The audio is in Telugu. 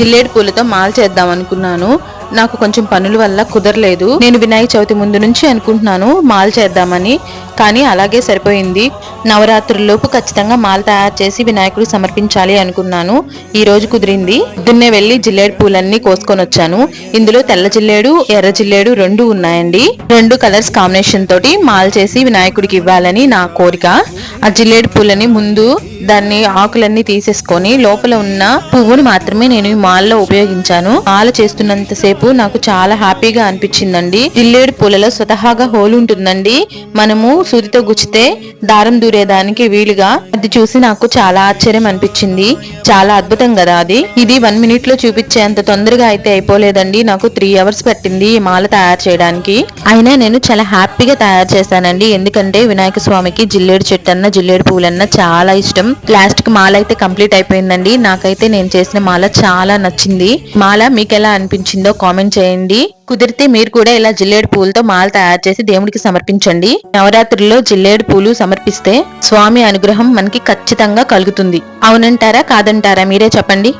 జిల్లేడు పూలతో మాల చేద్దాం అనుకున్నాను నాకు కొంచెం పనుల వల్ల కుదరలేదు. నేను వినాయక చవితి ముందు నుంచి అనుకుంటున్నాను మాల చేద్దామని. కానీ అలాగే సరిపోయింది. నవరాత్రుల్లోపు ఖచ్చితంగా మాల తయారు చేసి వినాయకుడు సమర్పించాలి అనుకున్నాను. ఈ రోజు కుదిరింది. పొద్దున్నే వెళ్ళి జిల్లేడు పూలన్నీ కోసుకొని వచ్చాను. ఇందులో తెల్ల జిల్లేడు ఎర్ర జిల్లేడు రెండు ఉన్నాయండి. రెండు కలర్స్ కాంబినేషన్ తోటి మాల చేసి వినాయకుడికి ఇవ్వాలని నా కోరిక. ఆ జిల్లేడు పూలని ముందు దాన్ని ఆకులన్నీ తీసేసుకొని లోపల ఉన్న పువ్వుని మాత్రమే నేను ఈ మాల్లో ఉపయోగించాను. మాల చేస్తున్నంతసేపు సేపు నాకు చాలా హ్యాపీగా అనిపించిందండి. జిల్లేడు పూలలో స్వతహాగా హోల్ ఉంటుందండి. మనము సూదితో గుచ్చితే దారం దూరేదానికి వీలుగా. అది చూసి నాకు చాలా ఆశ్చర్యం అనిపించింది. చాలా అద్భుతం కదా అది. ఇది వన్ మినిట్లో చూపించేంత తొందరగా అయితే అయిపోలేదండి. నాకు త్రీ అవర్స్ పట్టింది ఈ మాల తయారు చేయడానికి. అయినా నేను చాలా హ్యాపీగా తయారు చేశానండి. ఎందుకంటే వినాయక స్వామికి జిల్లేడు చెట్టు అన్న జిల్లేడు పూలన్న చాలా ఇష్టం. లాస్ట్కి మాల అయితే కంప్లీట్ అయిపోయిందండి. నాకైతే నేను చేసిన మాల చాలా నచ్చింది. మాల మీకు ఎలా అనిపించిందో కామెంట్ చేయండి. కుదిరితే మీరు కూడా ఇలా జిల్లేడు పూలతో మాల తయారు చేసి దేవుడికి సమర్పించండి. నవరాత్రుల్లో జిల్లేడు పూలు సమర్పిస్తే స్వామి అనుగ్రహం మనకి ఖచ్చితంగా కలుగుతుంది. అవునంటారా కాదంటారా మీరే చెప్పండి.